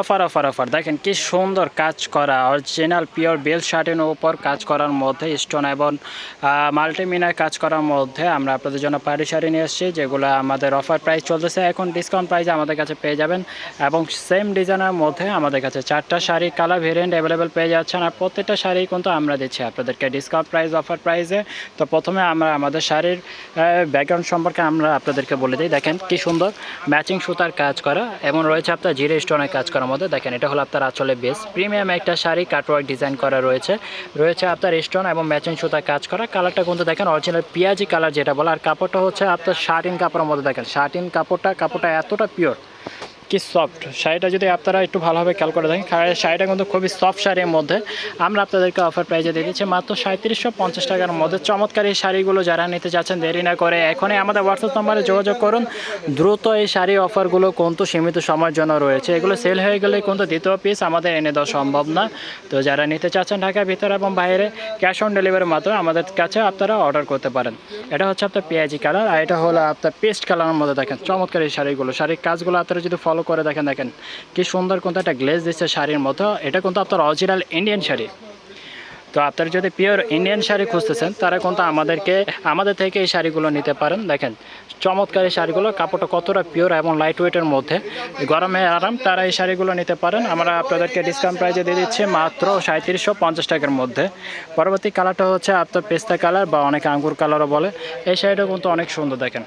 Offer offer offer. দেখেন কি সুন্দর কাজ করা অরিজিনাল পিওর বেল শার্টের উপর কাজ করার মধ্যে স্টোন এবং মাল্টিমিনার কাজ করার মধ্যে আমরা আপনাদের জন্য পাড়ি শাড়ি নিয়ে এসেছি, যেগুলো আমাদের অফার প্রাইস চলতেছে। এখন ডিসকাউন্ট প্রাইসে আমাদের কাছে পেয়ে যাবেন এবং সেম ডিজাইনের মধ্যে আমাদের কাছে চারটা শাড়ি কালার ভেরিয়েন্ট অ্যাভেলেবেল পেয়ে যাচ্ছেন আর প্রত্যেকটা শাড়ি কিন্তু আমরা দিচ্ছি আপনাদেরকে ডিসকাউন্ট প্রাইস অফার প্রাইসে তো প্রথমে আমরা আমাদের শাড়ির ব্যাকগ্রাউন্ড সম্পর্কে আমরা আপনাদেরকে বলে দিই। দেখেন কি সুন্দর ম্যাচিং সুতার কাজ করা এবং রয়েছে আপনার জিরে স্টোনের কাজ করার মধ্যে দেখেন, এটা হলো আপনার আঁচলে বেস প্রিমিয়াম একটা শাড়ি কাটওয়ার্ক ডিজাইন করা রয়েছে। রয়েছে আপনার স্টোন এবং ম্যাচিং সুতা কাজ করা। কালারটা কিন্তু দেখেন অরিজিনাল পেঁয়াজি কালার যেটা বলে। আর কাপড়টা হচ্ছে আপনার শার্টিন কাপড়ের মধ্যে দেখেন শার্টিন কাপড়টা কাপড়টা এতটা পিওর কি সফট শাড়িটা যদি আপনারা একটু ভালোভাবে খেয়াল করে দেখেন শাড়িটা কিন্তু খুবই সফট শাড়ির মধ্যে। আমরা আপনাদেরকে অফার প্রাইজে দিচ্ছি মাত্র সাঁত্রিশশো পঞ্চাশ টাকার মধ্যে। চমৎকার এই শাড়িগুলো যারা নিতে চাচ্ছেন দেরি না করে এখনই আমাদের হোয়াটসঅ্যাপ নম্বরে যোগাযোগ করুন। দ্রুত এই শাড়ি অফারগুলো কিন্তু সীমিত সময়ের জন্য রয়েছে। এগুলো সেল হয়ে গেলে কিন্তু দ্বিতীয় পিস আমাদের এনে দেওয়া সম্ভব না। তো যারা নিতে চাচ্ছেন ঢাকার ভিতরে এবং বাইরে ক্যাশ অন ডেলিভারির মাধ্যমে আমাদের কাছে আপনারা অর্ডার করতে পারেন। এটা হচ্ছে আপনার পেঁয়াজি কালার আর এটা হলো আপনার পেস্ট কালারের মধ্যে দেখেন। চমৎকার এই শাড়িগুলো। শাড়ির কাজগুলো আপনারা যদি ফলো করে দেখেন দেখেন। কি সুন্দর কিন্তু একটা গ্লেজ দিচ্ছে শাড়ির মতো। এটা কিন্তু আপনার অরিজিনাল ইন্ডিয়ান শাড়ি। তো আপনারা যদি পিওর ইন্ডিয়ান শাড়ি খুঁজতেছেন, তারা কিন্তু আমাদেরকে, আমাদের থেকে এই শাড়িগুলো নিতে পারেন। দেখেন, চমৎকার এই শাড়িগুলো। কাপড়টা কতটা পিওর এবং লাইট ওয়েটের মধ্যে। গরমে আরাম, তারা এই শাড়িগুলো নিতে পারেন। আমরা আপনাদেরকে ডিসকাউন্ট প্রাইজে দিয়ে দিচ্ছি মাত্র সাঁত্রিশশো পঞ্চাশ টাকার মধ্যে। পরবর্তী কালারটা হচ্ছে আপনার পেস্তা কালার বা অনেকে আঙ্গুর কালারও বলে। এই শাড়িটা কিন্তু অনেক সুন্দর, দেখেন।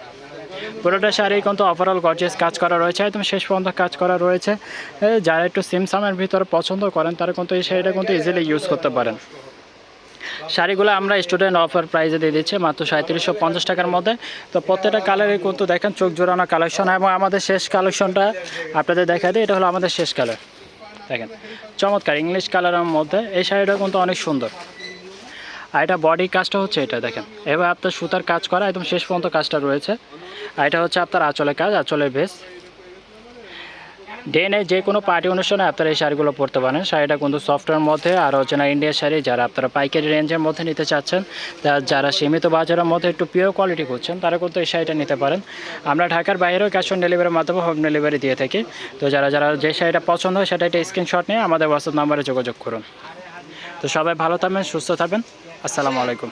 পুরোটা শাড়ি কিন্তু ওভারঅল গর্জিয়াস কাজ করা রয়েছে, একদম শেষ পর্যন্ত কাজ করা রয়েছে। যারা একটু সিমসামের ভিতরে পছন্দ করেন, তারা কিন্তু এই শাড়িটা কিন্তু ইজিলি ইউজ করতে পারেন। শাড়িগুলো আমরা স্টুডেন্ট অফার প্রাইসে দিয়ে দিচ্ছি, মাত্র সাঁত্রিশশো পঞ্চাশ টাকার মধ্যে। তো প্রত্যেকটা কালারে কিন্তু দেখেন চোখ জোড়ানো কালেকশন এবং আমাদের শেষ কালেকশনটা আপনাদের দেখা দিই, এটা হলো আমাদের শেষ কালার দেখেন, চমৎকার ইংলিশ কালারের মধ্যে এই শাড়িটা কিন্তু অনেক সুন্দর। আর এটা বডি কাজটা হচ্ছে এটা, দেখেন। এবার আপনার সুতার কাজ করা একদম শেষ পর্যন্ত কাজটা রয়েছে। আর এটা হচ্ছে আপনার আঁচলের কাজ, আঁচলের বেস ডেনে যে কোনো পার্টি অনুষ্ঠানে আপনারা এই শাড়িগুলো পরতে পারেন। শাড়িটা কিন্তু সফটওয়্যার মধ্যে, আর হচ্ছে না ইন্ডিয়ার শাড়ি, যারা আপনারা পাইকারি রেঞ্জের মধ্যে নিতে চাচ্ছেন যারা সীমিত বাজারের মধ্যে একটু পিওর কোয়ালিটি করছেন, তারা কিন্তু এই শাড়িটা নিতে পারেন। আমরা ঢাকার বাইরেও ক্যাশ অন ডেলিভারির মাধ্যমে হোম ডেলিভারি দিয়ে থাকি। তো যারা যারা যে শাড়িটা পছন্দ হয়, সেটা একটা স্ক্রিনশট নিয়ে আমাদের হোয়াটসঅ্যাপ নাম্বারে যোগাযোগ করুন। তো সবাই ভালো থাকবেন, সুস্থ থাকবেন। আসসালামু আলাইকুম।